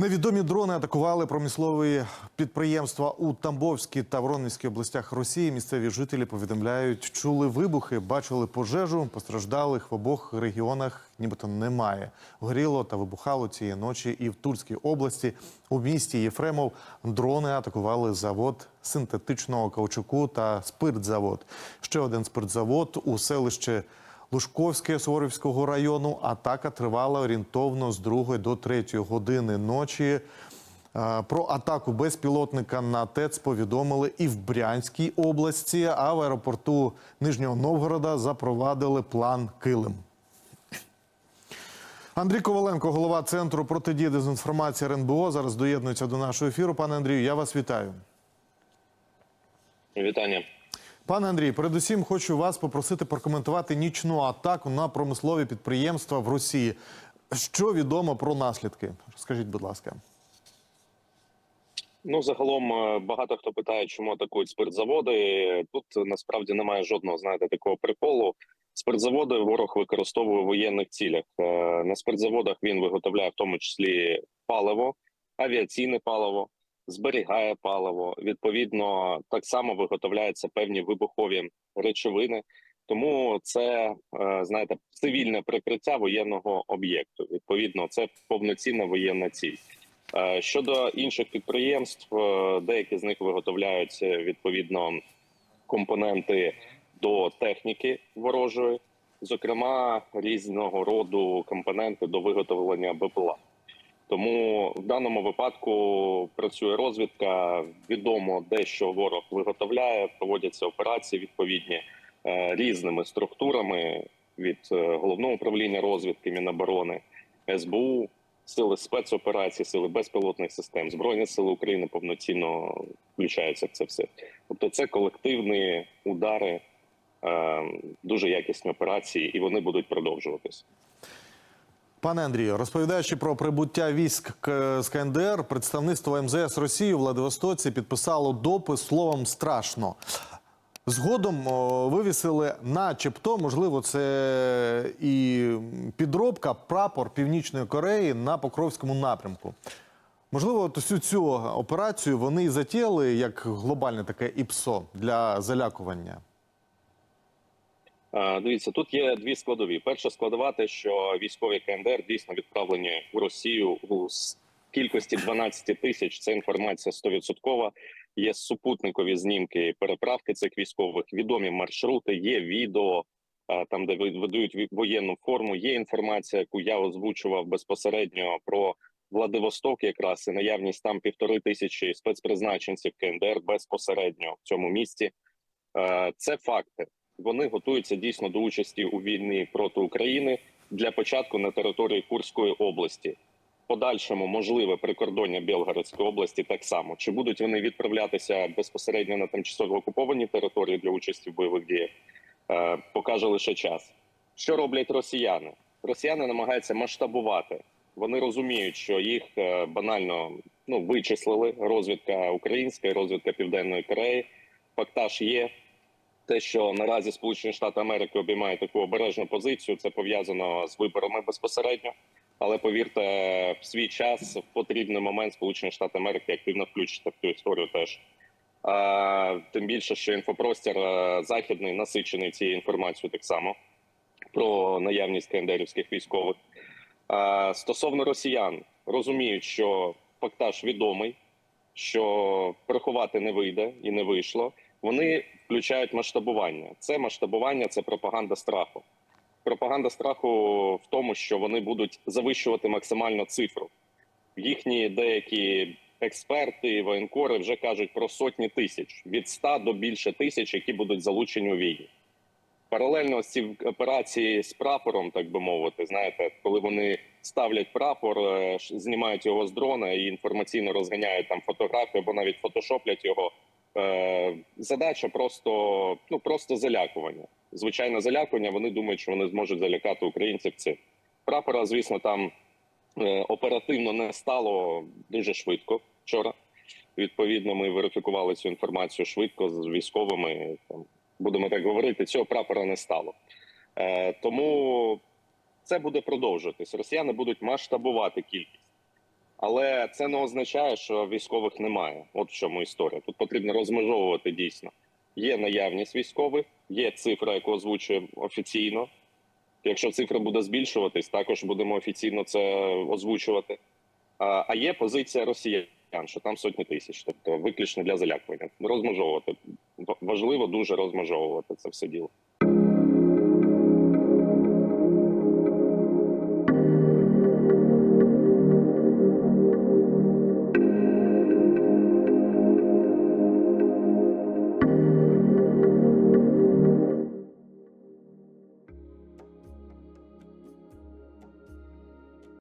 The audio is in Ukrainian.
Невідомі дрони атакували промислові підприємства у Тамбовській та Воронезькій областях Росії. Місцеві жителі повідомляють, чули вибухи, бачили пожежу. Постраждалих в обох регіонах нібито немає. Горіло та вибухало цієї ночі і в Тульській області. У місті Єфремов дрони атакували завод синтетичного каучуку та спиртзавод. Ще один спиртзавод у селищі Лужковське Суворівського району атака тривала орієнтовно з 2 до 3 години ночі. Е, Про атаку безпілотника на ТЕЦ повідомили і в Брянській області, а в аеропорту Нижнього Новгорода запровадили план Килим. Андрій Коваленко, голова центру протидії дезінформації РНБО, зараз доєднується до нашого ефіру. Пане Андрію, я вас вітаю. Вітання. Пане Андрій, передусім хочу вас попросити прокоментувати нічну атаку на промислові підприємства в Росії. Що відомо про наслідки? Розкажіть, будь ласка. Ну загалом е, багато хто питає, чому атакують спиртзаводи. Тут насправді немає жодного знаєте такого приколу. Спиртзаводи ворог використовує в воєнних цілях. Е, На спиртзаводах він виготовляє в тому числі паливо, авіаційне паливо, зберігає паливо. Відповідно, так само виготовляються певні вибухові речовини. Тому це е, знаєте цивільне прикриття воєнного об'єкту. Відповідно, це повноцінна воєнна ціль. Е, Щодо інших підприємств, е, деякі з них виготовляють відповідно компоненти до техніки ворожої, зокрема різного роду компоненти до виготовлення БПЛА. Тому в даному випадку працює розвідка. Відомо де що ворог виготовляє, проводяться операції відповідні е, різними структурами від е, головного управління розвідки Міноборони, СБУ, сили спецоперацій, сили безпілотних систем, збройні сили України повноцінно включаються в це все. Тобто, це колективні удари, е, дуже якісні операції, і вони будуть продовжуватись. Пане Андрію, розповідаючи про прибуття військ з КНДР, представництво МЗС Росії у Владивостоці підписало допис словом страшно. Згодом вивісили, начебто, можливо, це і підробка прапор Північної Кореї на Покровському напрямку. Можливо, от цю операцію вони і затіяли як глобальне таке ІПСО для залякування. Е, Дивіться, тут є дві складові. Перша складова те, що військові КНДР дійсно відправлені у Росію у кількості 12 тисяч. Це інформація 100%. Є супутникові знімки переправки цих військових, відомі маршрути, є відео е, там, де видають воєнну форму. Є інформація, яку я озвучував безпосередньо про Владивосток, якраз і наявність там півтори тисячі спецпризначенців КНДР безпосередньо в цьому місті. Е, Це факти вони готуються дійсно до участі у війні проти України для початку на території Курської області. Подальшому можливе прикордоння Білгородської області так само. Чи будуть вони відправлятися безпосередньо на тимчасово окуповані території для участі в бойових діях? Е, покаже лише час. Що роблять росіяни? Росіяни намагаються масштабувати. Вони розуміють, що їх е, банально ну вичислили. Розвідка українська, розвідка Південної Кореї. Фактаж є те, що наразі Сполучені Штати Америки обіймають таку обережну позицію, це пов'язано з виборами безпосередньо. Але повірте, в свій час в потрібний момент Сполучені Штати Америки активно включаться в цю історію теж. Тим більше, що інфопростір е, західний насичений цією інформацією так само про наявність кендерівських військових. Стосовно росіян, розуміють, що фактаж відомий, що приховати не вийде і не вийшло. Вони включають масштабування. Це масштабування, це пропаганда страху. Пропаганда страху в тому, що вони будуть завищувати максимально цифру. Їхні деякі експерти, воєнкори вже кажуть про сотні тисяч від 100 до більше тисяч, які будуть залучені у війні. Паралельно з ці операції з прапором, так би мовити, знаєте, коли вони ставлять прапор, е, знімають його з дрона і інформаційно розганяють там фотографію або навіть фотошоплять його. Е, задача просто ну просто залякування. Звичайне залякування. Вони думають, що вони зможуть залякати українців. Цим прапора, звісно, там е, оперативно не стало дуже швидко вчора. Відповідно, ми верифікували цю інформацію швидко з військовими. Там будемо так говорити, цього прапора не стало. Е, тому це буде продовжуватись. Росіяни будуть масштабувати кількість. Але це не означає, що військових немає. От в чому історія. Тут потрібно розмежовувати дійсно. Є наявність військових, є цифра, яку озвучує офіційно. Якщо цифра буде збільшуватись, також будемо офіційно це озвучувати. А є позиція росіян, що там сотні тисяч, тобто виключно для залякування. Розмежовувати важливо дуже розмежовувати це все діло.